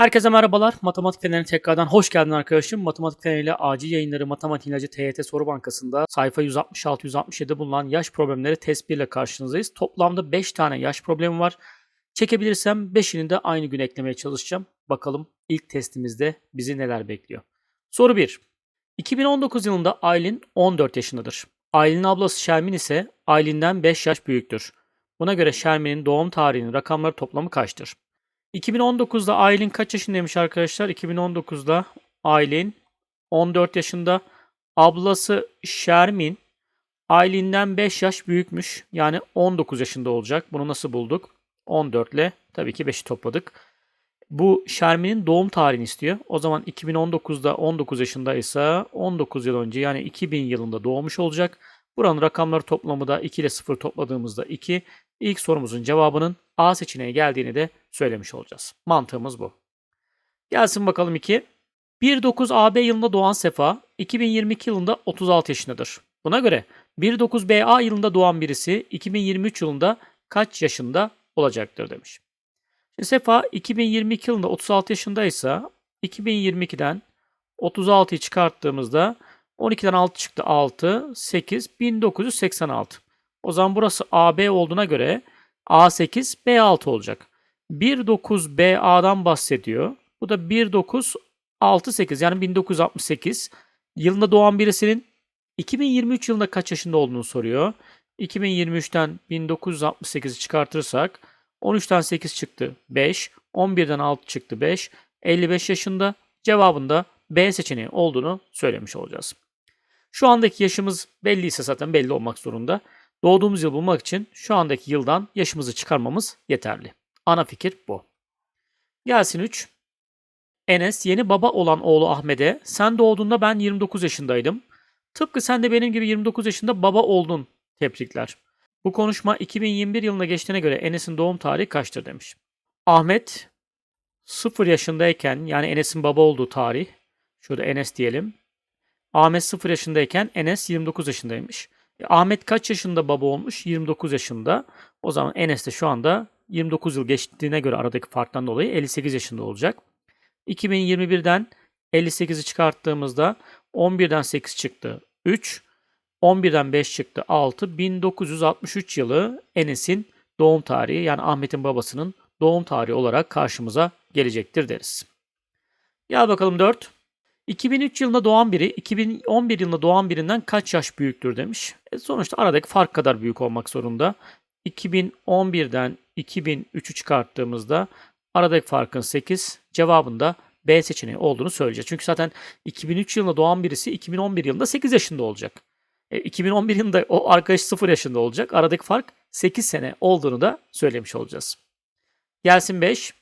Herkese merhabalar. Matematik Feneri'ne tekrardan hoş geldin arkadaşım. Matematik Feneri ile acil yayınları Matematik İlacı TYT Soru Bankası'nda sayfa 166-167 bulunan yaş problemleri test 1 ile karşınızdayız. Toplamda 5 tane yaş problemi var. Çekebilirsem 5'ini de aynı gün eklemeye çalışacağım. Bakalım ilk testimizde bizi neler bekliyor. Soru 1. 2019 yılında Aylin 14 yaşındadır. Aylin'in ablası Şermin ise Aylin'den 5 yaş büyüktür. Buna göre Şermin'in doğum tarihinin rakamları toplamı kaçtır? 2019'da Aylin kaç yaşındaymış arkadaşlar? 2019'da Aylin 14 yaşında. Ablası Şermin Aylin'den 5 yaş büyükmüş. Yani 19 yaşında olacak. Bunu nasıl bulduk? 14 ile tabii ki 5'i topladık. Bu Şermin'in doğum tarihini istiyor. O zaman 2019'da 19 yaşındaysa 19 yıl önce yani 2000 yılında doğmuş olacak. Buranın rakamları toplamı da 2 ile 0 topladığımızda 2. İlk sorumuzun cevabının A seçeneği geldiğini de söylemiş olacağız. Mantığımız bu. Gelsin bakalım 2. 19 AB yılında doğan Sefa 2022 yılında 36 yaşındadır. Buna göre 19 BA yılında doğan birisi 2023 yılında kaç yaşında olacaktır demiş. Şimdi Sefa 2022 yılında 36 yaşındaysa 2022'den 36'yı çıkarttığımızda 12'den 6 çıktı 6, 8, 1986. O zaman burası AB olduğuna göre A8, B6 olacak. 19 BA'dan bahsediyor. Bu da 1968 yani 1968 yılında doğan birisinin 2023 yılında kaç yaşında olduğunu soruyor. 2023'ten 1968'i çıkartırsak 13'ten 8 çıktı 5, 11'den 6 çıktı 5, 55 yaşında cevabında B seçeneği olduğunu söylemiş olacağız. Şu andaki yaşımız belliyse zaten belli olmak zorunda. Doğduğumuz yıl bulmak için şu andaki yıldan yaşımızı çıkarmamız yeterli. Ana fikir bu. Gelsin 3. Enes yeni baba olan oğlu Ahmet'e sen doğduğunda ben 29 yaşındaydım. Tıpkı sen de benim gibi 29 yaşında baba oldun. Tebrikler. Bu konuşma 2021 yılına geçtiğine göre Enes'in doğum tarihi kaçtır demiş. Ahmet 0 yaşındayken yani Enes'in baba olduğu tarih. Şurada Enes diyelim. Ahmet 0 yaşındayken Enes 29 yaşındaymış. E, Ahmet kaç yaşında baba olmuş? 29 yaşında. O zaman Enes de şu anda 29 yıl geçtiğine göre aradaki farktan dolayı 58 yaşında olacak. 2021'den 58'i çıkarttığımızda 11'den 8 çıktı 3. 11'den 5 çıktı 6. 1963 yılı Enes'in doğum tarihi yani Ahmet'in babasının doğum tarihi olarak karşımıza gelecektir deriz. Gel bakalım 4. 2003 yılında doğan biri 2011 yılında doğan birinden kaç yaş büyüktür demiş. E sonuçta aradaki fark kadar büyük olmak zorunda. 2011'den 2003'ü çıkarttığımızda aradaki farkın 8 cevabında B seçeneği olduğunu söyleyeceğiz. Çünkü zaten 2003 yılında doğan birisi 2011 yılında 8 yaşında olacak. E, 2011 yılında o arkadaş 0 yaşında olacak. Aradaki fark 8 sene olduğunu da söylemiş olacağız. Gelsin 5.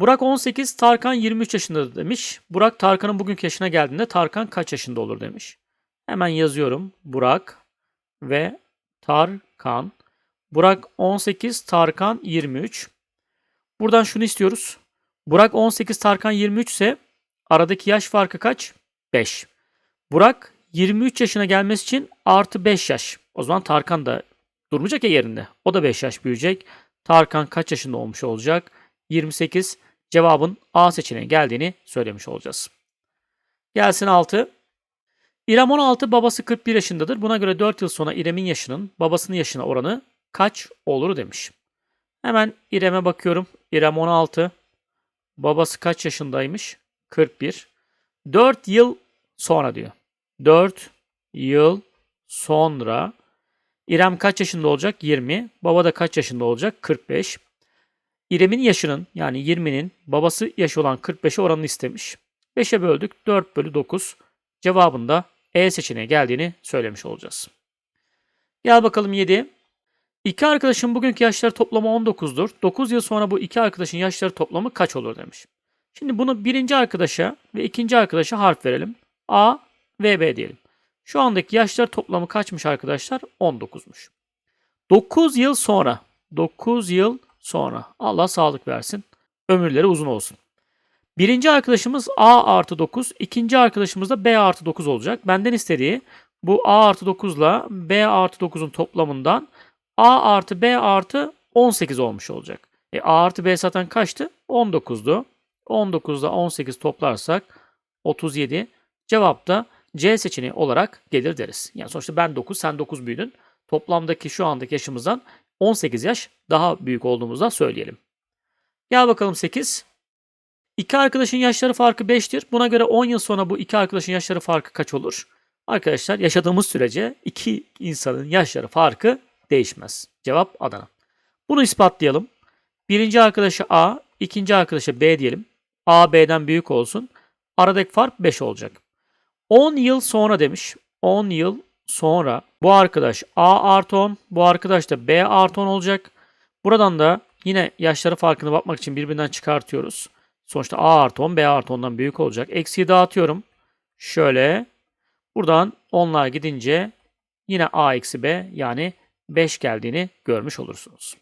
Burak 18, Tarkan 23 yaşında demiş. Burak Tarkan'ın bugünkü yaşına geldiğinde Tarkan kaç yaşında olur demiş. Hemen yazıyorum. Burak ve Tarkan. Burak 18, Tarkan 23. Buradan şunu istiyoruz. Burak 18, Tarkan 23 ise aradaki yaş farkı kaç? 5. Burak 23 yaşına gelmesi için artı 5 yaş. O zaman Tarkan da durmayacak ya yerinde. O da 5 yaş büyüyecek. Tarkan kaç yaşında olmuş olacak? 28 cevabın A seçeneği geldiğini söylemiş olacağız. Gelsin 6. İrem 16, babası 41 yaşındadır. Buna göre 4 yıl sonra İrem'in yaşının babasının yaşına oranı kaç olur demiş. Hemen İrem'e bakıyorum. İrem 16. Babası kaç yaşındaymış? 41. 4 yıl sonra diyor. 4 yıl sonra İrem kaç yaşında olacak? 20. Baba da kaç yaşında olacak? 45. İrem'in yaşının yani 20'nin babası yaşı olan 45'e oranını istemiş. 5'e böldük 4 bölü 9. Cevabında E seçeneği geldiğini söylemiş olacağız. Gel bakalım 7. İki arkadaşın bugünkü yaşları toplamı 19'dur. 9 yıl sonra bu iki arkadaşın yaşları toplamı kaç olur demiş. Şimdi bunu birinci arkadaşa ve ikinci arkadaşa harf verelim. A ve B diyelim. Şu andaki yaşlar toplamı kaçmış arkadaşlar? 19'muş. 9 yıl sonra 9 yıl sonra Allah sağlık versin. Ömürleri uzun olsun. Birinci arkadaşımız A artı 9. ikinci arkadaşımız da B artı 9 olacak. Benden istediği bu A artı 9 ile B artı 9'un toplamından A artı B artı 18 olmuş olacak. E, A artı B zaten kaçtı? 19'du. 19'da 18 toplarsak 37. Cevap da C seçeneği olarak gelir deriz. Yani sonuçta ben 9, sen 9 büyüdün. Toplamdaki şu andaki yaşımızdan 18 yaş daha büyük olduğumuzda söyleyelim. Gel bakalım 8. İki arkadaşın yaşları farkı 5'tir. Buna göre 10 yıl sonra bu iki arkadaşın yaşları farkı kaç olur? Arkadaşlar yaşadığımız sürece iki insanın yaşları farkı değişmez. Cevap Adana. Bunu ispatlayalım. Birinci arkadaşa A, ikinci arkadaşa B diyelim. A B'den büyük olsun. Aradaki fark 5 olacak. 10 yıl sonra demiş. 10 yıl sonra bu arkadaş A artı 10, bu arkadaş da B artı 10 olacak. Buradan da yine yaşları farkını bakmak için birbirinden çıkartıyoruz. Sonuçta A artı 10, B artı 10'dan büyük olacak. Eksiyi dağıtıyorum. Şöyle. Buradan onlar gidince yine A eksi B yani 5 geldiğini görmüş olursunuz.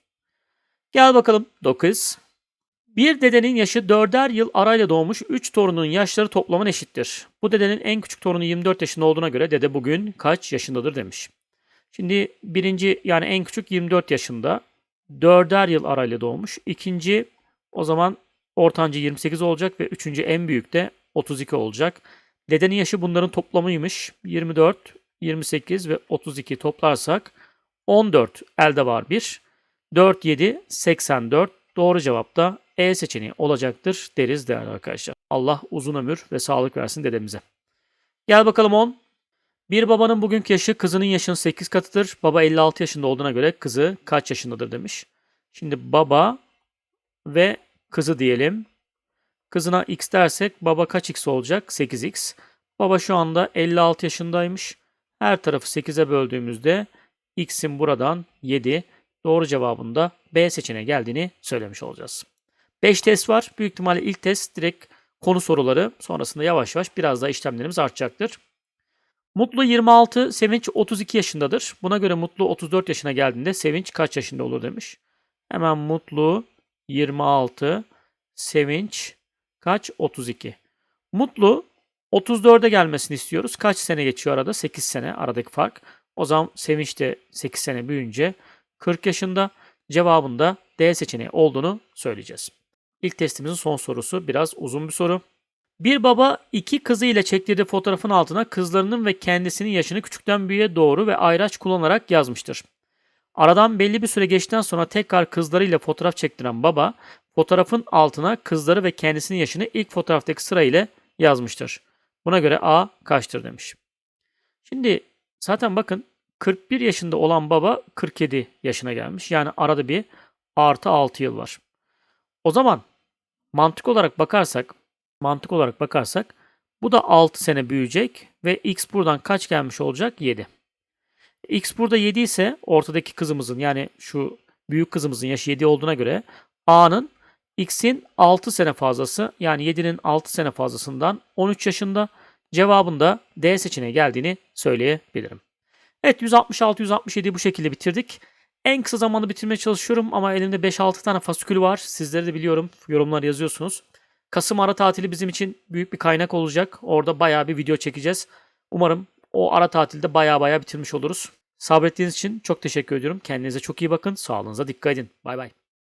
Gel bakalım 9. Bir dedenin yaşı 4'er yıl arayla doğmuş 3 torunun yaşları toplamın eşittir. Bu dedenin en küçük torunu 24 yaşında olduğuna göre dede bugün kaç yaşındadır demiş. Şimdi birinci yani en küçük 24 yaşında. 4'er yıl arayla doğmuş. İkinci o zaman ortancı 28 olacak ve üçüncü en büyük de 32 olacak. Dedenin yaşı bunların toplamıymış. 24, 28 ve 32 toplarsak 14 elde var 1. 4, 7, 84. Doğru cevap da E seçeneği olacaktır deriz değerli arkadaşlar. Allah uzun ömür ve sağlık versin dedemize. Gel bakalım 10. Bir babanın bugünkü yaşı kızının yaşının 8 katıdır. Baba 56 yaşında olduğuna göre kızı kaç yaşındadır demiş. Şimdi baba ve kızı diyelim. Kızına x dersek baba kaç x olacak? 8x. Baba şu anda 56 yaşındaymış. Her tarafı 8'e böldüğümüzde x'in buradan 7. Doğru cevabında B seçeneği geldiğini söylemiş olacağız. 5 test var. Büyük ihtimalle ilk test direkt konu soruları. Sonrasında yavaş yavaş biraz daha işlemlerimiz artacaktır. Mutlu 26, Sevinç 32 yaşındadır. Buna göre Mutlu 34 yaşına geldiğinde Sevinç kaç yaşında olur demiş. Hemen Mutlu 26, Sevinç kaç? 32. Mutlu 34'e gelmesini istiyoruz. Kaç sene geçiyor arada? 8 sene aradaki fark. O zaman Sevinç de 8 sene büyüyünce 40 yaşında. Cevabında D seçeneği olduğunu söyleyeceğiz. İlk testimizin son sorusu biraz uzun bir soru. Bir baba iki kızı ile çektirdiği fotoğrafın altına kızlarının ve kendisinin yaşını küçükten büyüğe doğru ve ayraç kullanarak yazmıştır. Aradan belli bir süre geçtikten sonra tekrar kızlarıyla fotoğraf çektiren baba fotoğrafın altına kızları ve kendisinin yaşını ilk fotoğraftaki sıra ile yazmıştır. Buna göre A kaçtır demiş. Şimdi zaten bakın 41 yaşında olan baba 47 yaşına gelmiş. Yani arada bir artı 6 yıl var. O zaman mantık olarak bakarsak mantık olarak bakarsak bu da 6 sene büyüyecek ve x buradan kaç gelmiş olacak? 7. x burada 7 ise ortadaki kızımızın yani şu büyük kızımızın yaşı 7 olduğuna göre a'nın x'in 6 sene fazlası yani 7'nin 6 sene fazlasından 13 yaşında cevabında D seçeneği geldiğini söyleyebilirim. Evet 166-167 bu şekilde bitirdik. En kısa zamanda bitirmeye çalışıyorum ama elimde 5-6 tane fasikül var. Sizleri de biliyorum. Yorumlar yazıyorsunuz. Kasım ara tatili bizim için büyük bir kaynak olacak. Orada bayağı bir video çekeceğiz. Umarım o ara tatilde bayağı bayağı bitirmiş oluruz. Sabrettiğiniz için çok teşekkür ediyorum. Kendinize çok iyi bakın. Sağlığınıza dikkat edin. Bay bay.